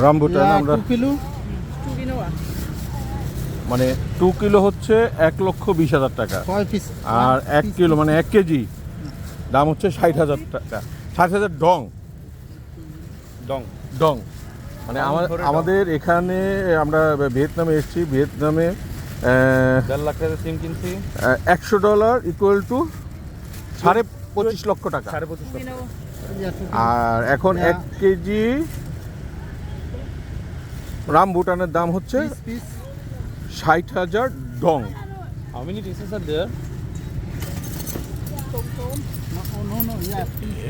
Rambutan আমরা kilo? মানে two kilo হচ্ছে এক লক্ষ বিশ হাজার টাকা। আর এক কিলো মানে এক কেজি। দাম হচ্ছে ষাট হাজার টাকা ষাট হাজার ডং। ডং। ডং। মানে আমা- আমাদের এখানে আমরা ভিয়েতনামে এসেছি। ভিয়েতনামে দেড় লাখ টাকা সিম কিনছি। একশো ডলার ইকুয়াল টু সাড়ে পঁচিশ লক্ষ টাকা। সাড়ে পঁচিশ. আর এখন। এক কেজি রামবুটানের দাম হচ্ছে ষাট হাজার ডং।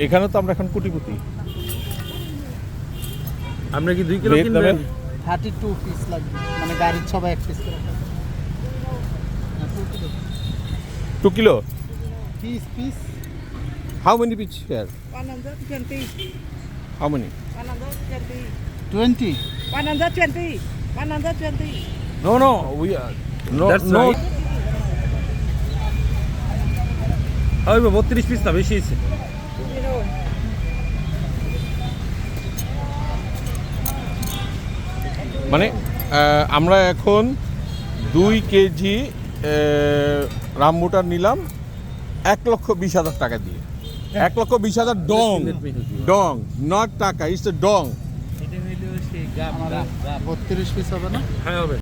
এখানে তো আমরা এখন কুটিপুটি আপনি কি দুই কিলো কিনবেন? থার্টি টু পিস লাগবে। মানে গাড়ির সবাই এক পিস করে। Two kilo piece piece how many piece here. How মেনি One hundred twenty. Twenty One hundred twenty. One hundred twenty. No no we know That's no right. ওই বত্রিশ পিস না বেশি kilo. মানে আমরা এখন দুই কেজি রামবুটার নিলাম এক লক্ষ বিশ হাজার টাকা দিয়ে এক লক্ষ বিশ হাজার ডং. ডং নট টাকা ইটস ডং বত্রিশ পিস হবে না? হ্যাঁ হবে।